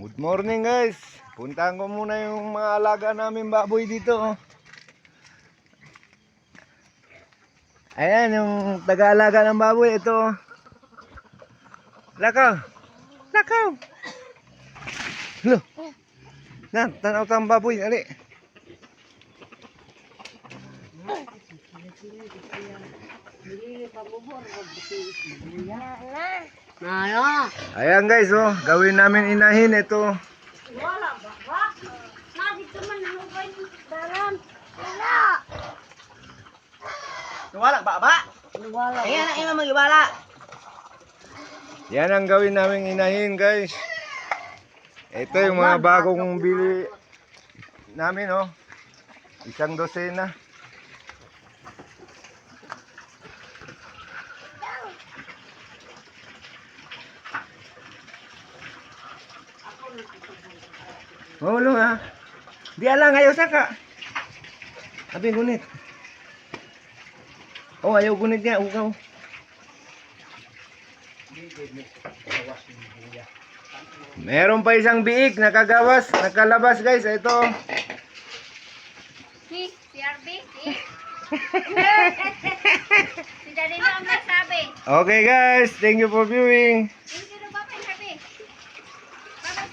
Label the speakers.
Speaker 1: Good morning guys. Puntahan ko muna yung mga alaga namin baboy dito. oh. Ayan yung taga-alaga ng baboy ito. oh. Lakaw. Lakaw. Lo. Yan, tanaw tang baboy, ali.
Speaker 2: Nalo.
Speaker 1: Ayan guys, oh, gawin namin inahin ito.
Speaker 2: Wala ba ba? Nandito man ang ubay ng dalan. Wala.
Speaker 3: Wala ba ba?
Speaker 2: Wala.
Speaker 3: Ayan ang ina magibala.
Speaker 1: Yan ang gawin namin inahin guys. Ito yung mga bagong bili namin oh. Isang dosena. Maulong ha. Di alang ayaw saka. Abi gunit. Oh ayaw gunit niya. Ugaw. Meron pa isang biik nakagawas, nakalabas guys. Ito.
Speaker 2: Si, si RB, si. na ang nasabi.
Speaker 1: Okay guys, thank you for viewing.